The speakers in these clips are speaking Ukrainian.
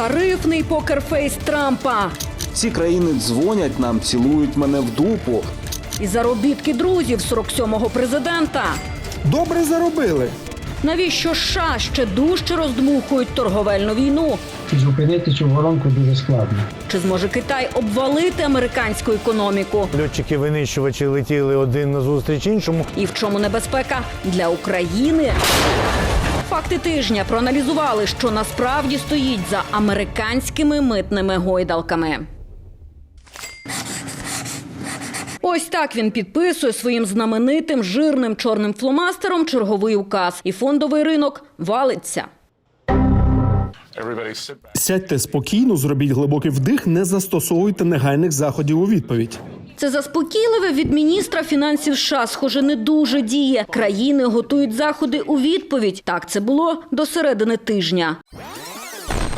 Тарифний покерфейс Трампа. Ці країни дзвонять нам, цілують мене в дупу. І заробітки друзів 47-го президента. Добре заробили. Навіщо США ще дужче роздмухують торговельну війну? Зупинити цю воронку дуже складно. Чи зможе Китай обвалити американську економіку? Льотчики винищувачі летіли один назустріч іншому. І в чому небезпека для України? Факти тижня проаналізували, що насправді стоїть за американськими митними гойдалками. Ось так він підписує своїм знаменитим жирним чорним фломастером черговий указ, і фондовий ринок валиться. Сядьте спокійно, зробіть глибокий вдих, не застосовуйте негайних заходів у відповідь. Це заспокійливе від міністра фінансів США, схоже, не дуже діє. Країни готують заходи у відповідь. Так це було до середини тижня.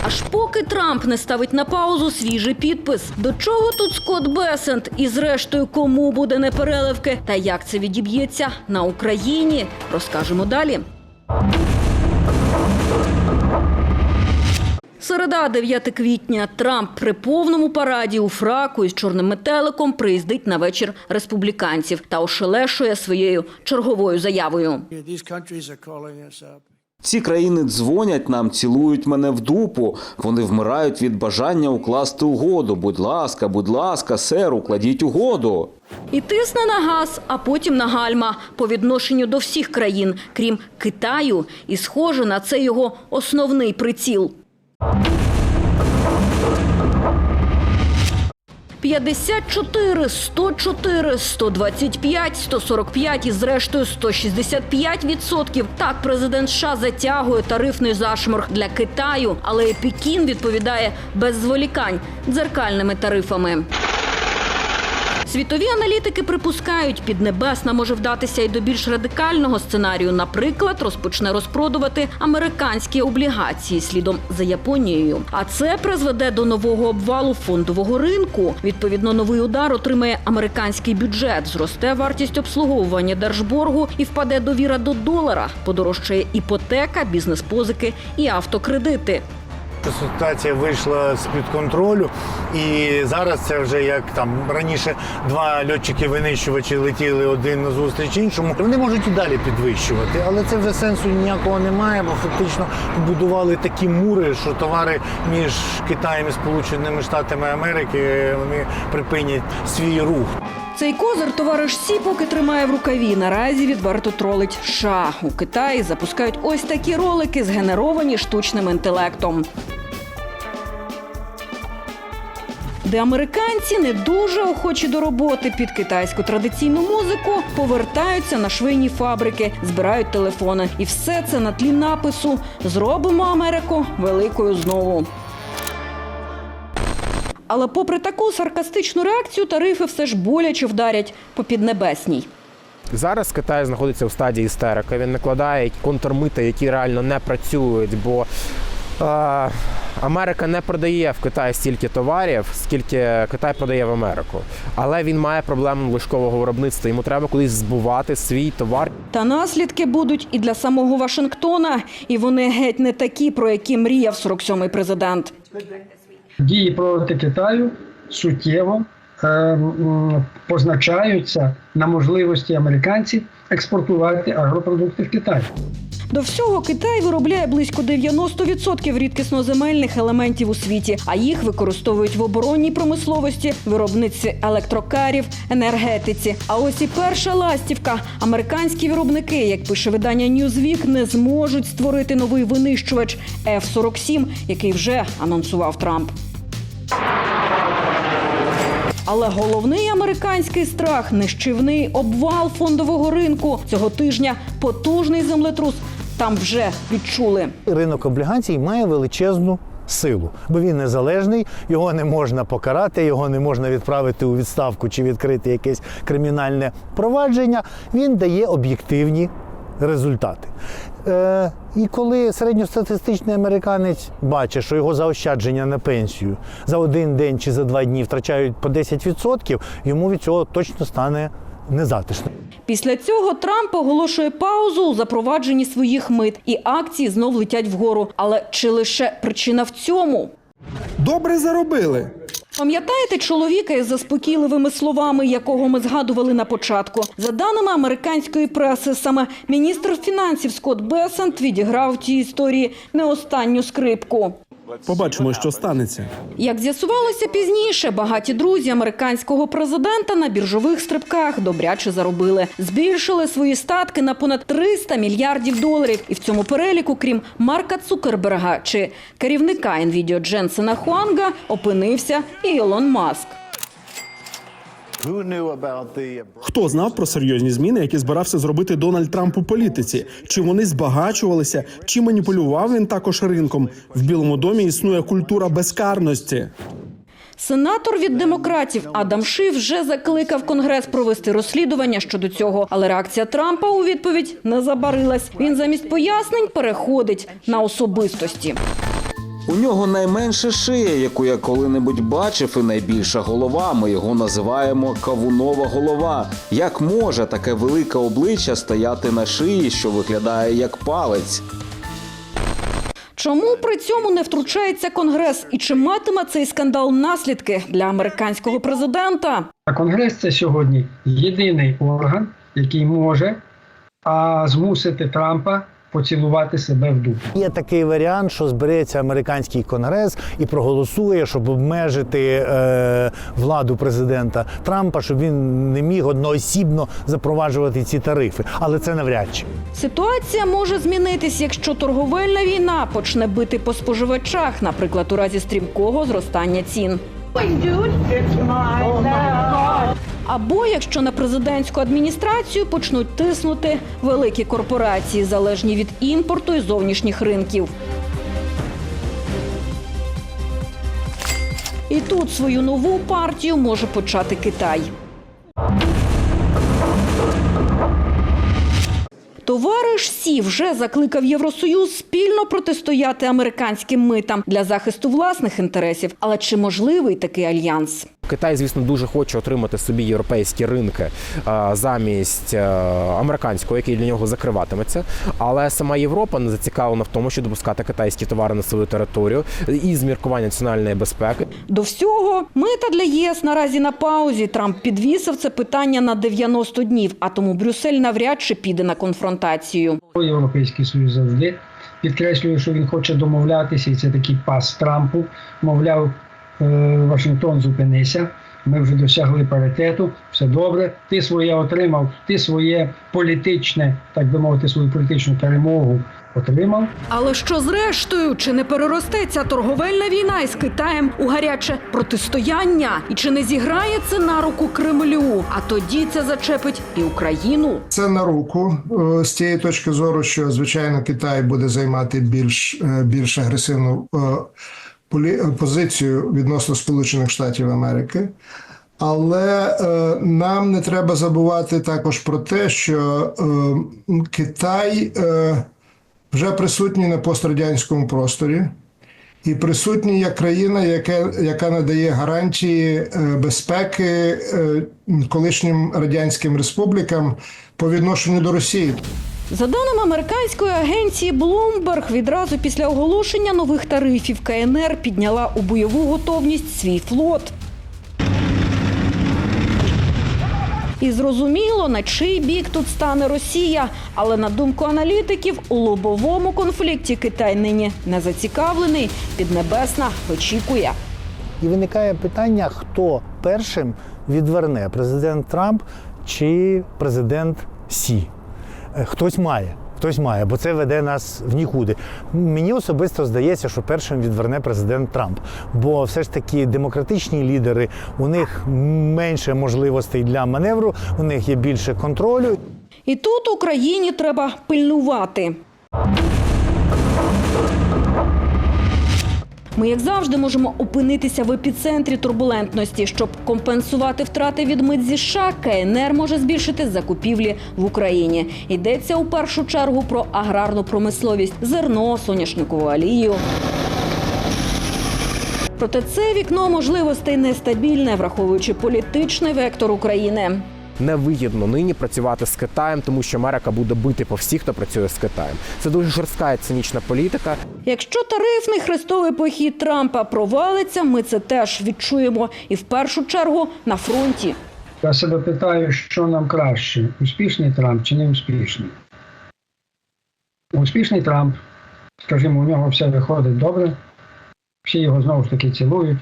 Аж поки Трамп не ставить на паузу свіжий підпис. До чого тут Скотт Бесент? І зрештою, кому буде непереливки? Та як це відіб'ється на Україні? Розкажемо далі. Середа, 9 квітня. Трамп при повному параді у фраку із чорним метеликом приїздить на вечір республіканців та ошелешує своєю черговою заявою. Ці країни дзвонять нам, цілують мене в дупу. Вони вмирають від бажання укласти угоду. Будь ласка, будь ласка, сер, укладіть угоду. І тисне на газ, а потім на гальма по відношенню до всіх країн, крім Китаю, і схоже на це його основний приціл. 54, 104, 125, 145 і зрештою 165 відсотків. Так президент США затягує тарифний зашморг для Китаю, але і Пекін відповідає без зволікань дзеркальними тарифами. Світові аналітики припускають, Піднебесна може вдатися і до більш радикального сценарію. Наприклад, розпочне розпродувати американські облігації слідом за Японією. А це призведе до нового обвалу фондового ринку. Відповідно, новий удар отримає американський бюджет. Зросте вартість обслуговування держборгу і впаде довіра до долара. Подорожчає іпотека, бізнес-позики і автокредити. Ситуація вийшла з під контролю, і зараз це вже як там раніше два льотчики винищувачі летіли один назустріч іншому. Вони можуть і далі підвищувати, але це вже сенсу ніякого немає, бо фактично побудували такі мури, що товари між Китаєм і Сполученими Штатами Америки вони припинять свій рух. Цей козир товариш Сі поки тримає в рукаві. Наразі відверто тролить США. У Китаї запускають ось такі ролики, згенеровані штучним інтелектом. Де американці не дуже охочі до роботи під китайську традиційну музику, повертаються на швейні фабрики, збирають телефони. І все це на тлі напису Зробимо Америку великою знову. Але попри таку саркастичну реакцію, тарифи все ж боляче вдарять по піднебесній. Зараз Китай знаходиться в стадії істерики. Він накладає контрмита, які реально не працюють, бо Америка не продає в Китай стільки товарів, скільки Китай продає в Америку. Але він має проблему лишкового виробництва. Йому треба кудись збувати свій товар. Та наслідки будуть і для самого Вашингтона, і вони геть не такі, про які мріяв 47-й президент. Дії проти Китаю суттєво е, позначаються на можливості американців експортувати агропродукти в Китай. До всього Китай виробляє близько 90% рідкісноземельних елементів у світі, а їх використовують в оборонній промисловості, виробництві електрокарів, енергетиці. А ось і перша ластівка. Американські виробники, як пише видання Newsweek, не зможуть створити новий винищувач F-47, який вже анонсував Трамп. Але головний американський страх нищівний обвал фондового ринку цього тижня. Потужний землетрус там вже відчули. Ринок облігацій має величезну силу, бо він незалежний, його не можна покарати, його не можна відправити у відставку чи відкрити якесь кримінальне провадження. Він дає об'єктивні результати. Е, і коли середньостатистичний американець бачить, що його заощадження на пенсію за один день чи за два дні втрачають по 10%, йому від цього точно стане незатишно. Після цього Трамп оголошує паузу у запровадженні своїх мит, і акції знов летять вгору. Але чи лише причина в цьому? Добре заробили. Пам'ятаєте чоловіка із заспокійливими словами, якого ми згадували на початку? За даними американської преси, саме міністр фінансів Скотт Бесент відіграв в цій історії не останню скрипку. Побачимо, що станеться. Як з'ясувалося пізніше, багаті друзі американського президента на біржових стрибках добряче заробили. Збільшили свої статки на понад 300 мільярдів доларів. І в цьому переліку, крім Марка Цукерберга чи керівника Nvidia Дженсена Хуанга, опинився і Ілон Маск. Хто знав про серйозні зміни, які збирався зробити Дональд Трамп у політиці? Чи вони збагачувалися, чи маніпулював він також ринком? В Білому домі існує культура безкарності. Сенатор від демократів Адам Шиф вже закликав Конгрес провести розслідування щодо цього, але реакція Трампа у відповідь не забарилась. Він замість пояснень переходить на особистості. У нього найменша шия, яку я коли-небудь бачив, і найбільша голова. Ми його називаємо кавунова голова. Як може таке велике обличчя стояти на шиї, що виглядає як палець? Чому при цьому не втручається Конгрес і чи матиме цей скандал наслідки для американського президента? А Конгрес це сьогодні єдиний орган, який може а, змусити Трампа поцілувати себе в дупу. Є такий варіант, що збереться американський конгрес і проголосує, щоб обмежити е, владу президента Трампа, щоб він не міг одноосібно запроваджувати ці тарифи. Але це навряд чи. Ситуація може змінитись, якщо торговельна війна почне бити по споживачах, наприклад, у разі стрімкого зростання цін. Або якщо на президентську адміністрацію почнуть тиснути великі корпорації, залежні від імпорту і зовнішніх ринків. І тут свою нову партію може почати Китай. Товариш Сі вже закликав Євросоюз спільно протистояти американським митам для захисту власних інтересів. Але чи можливий такий альянс? Китай, звісно, дуже хоче отримати собі європейські ринки замість е, американського, який для нього закриватиметься. Але сама Європа не зацікавлена в тому, щоб допускати китайські товари на свою територію і з міркування національної безпеки. До всього мита для ЄС наразі на паузі. Трамп підвісив це питання на 90 днів, а тому Брюссель навряд чи піде на конфронтацію. Європейський Союз завжди підкреслює, що він хоче домовлятися, і це такий пас Трампу. Мовляв, Вашингтон, зупинися. Ми вже досягли паритету, все добре. Ти своє отримав, ти своє політичне, так би мовити, свою політичну перемогу отримав. Але що зрештою, чи не переросте ця торговельна війна із Китаєм у гаряче протистояння? І чи не зіграє це на руку Кремлю? А тоді це зачепить і Україну. Це на руку е, з тієї точки зору, що звичайно Китай буде займати більш, е, більш агресивну е, позицію відносно Сполучених Штатів Америки. Але е, нам не треба забувати також про те, що е, Китай е, вже присутній на пострадянському просторі. І присутній як країна, яка, яка надає гарантії е, безпеки е, колишнім радянським республікам по відношенню до Росії. За даними американської агенції Bloomberg, відразу після оголошення нових тарифів КНР підняла у бойову готовність свій флот. І зрозуміло, на чий бік тут стане Росія. Але на думку аналітиків, у лобовому конфлікті Китай нині не зацікавлений. Піднебесна очікує. І виникає питання, хто першим відверне президент Трамп чи президент Сі. Е, Хтось має. Хтось має, бо це веде нас в нікуди. Мені особисто здається, що першим відверне президент Трамп. Бо все ж таки демократичні лідери, у них менше можливостей для маневру, у них є більше контролю. І тут Україні треба пильнувати. Ми, як завжди, можемо опинитися в епіцентрі турбулентності. Щоб компенсувати втрати від мит зі США, КНР може збільшити закупівлі в Україні. Йдеться у першу чергу про аграрну промисловість, зерно, соняшникову олію. Проте це вікно можливостей нестабільне, враховуючи політичний вектор України. Невигідно нині працювати з Китаєм, тому що Америка буде бити по всіх, хто працює з Китаєм. Це дуже жорстка і цинічна політика. Якщо тарифний хрестовий похід Трампа провалиться, ми це теж відчуємо і в першу чергу на фронті. Я себе питаю, що нам краще: успішний Трамп чи не успішний? Успішний Трамп, скажімо, у нього все виходить добре, всі його знову ж таки цілують.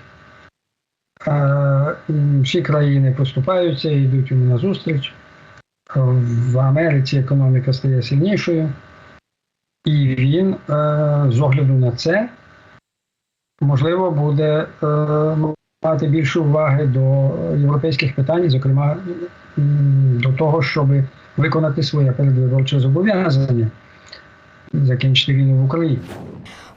Всі країни поступаються йдуть йому на зустріч. Е, В Америці економіка стає сильнішою, і він, е, з огляду на це, можливо, буде е, мати більше уваги до європейських питань, зокрема до того, щоб виконати своє передвиборче зобов'язання, закінчити війну в Україні.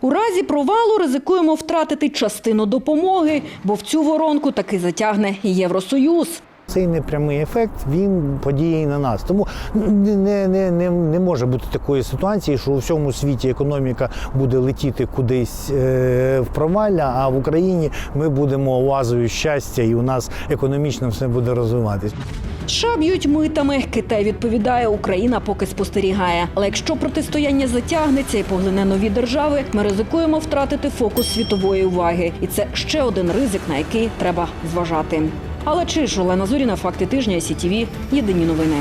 У разі провалу ризикуємо втратити частину допомоги, бо в цю воронку таки затягне Євросоюз. Цей непрямий ефект він подіє на нас. Тому не, не, не, не може бути такої ситуації, що у всьому світі економіка буде летіти кудись е, в провалля, а в Україні ми будемо оазою щастя, і у нас економічно все буде розвиватись. США б'ють митами. Китай відповідає, Україна поки спостерігає. Але якщо протистояння затягнеться і поглине нові держави, ми ризикуємо втратити фокус світової уваги. І це ще один ризик, на який треба зважати. Але чи ж Олена Зоріна, факти тижня, СІТІВІ, єдині новини.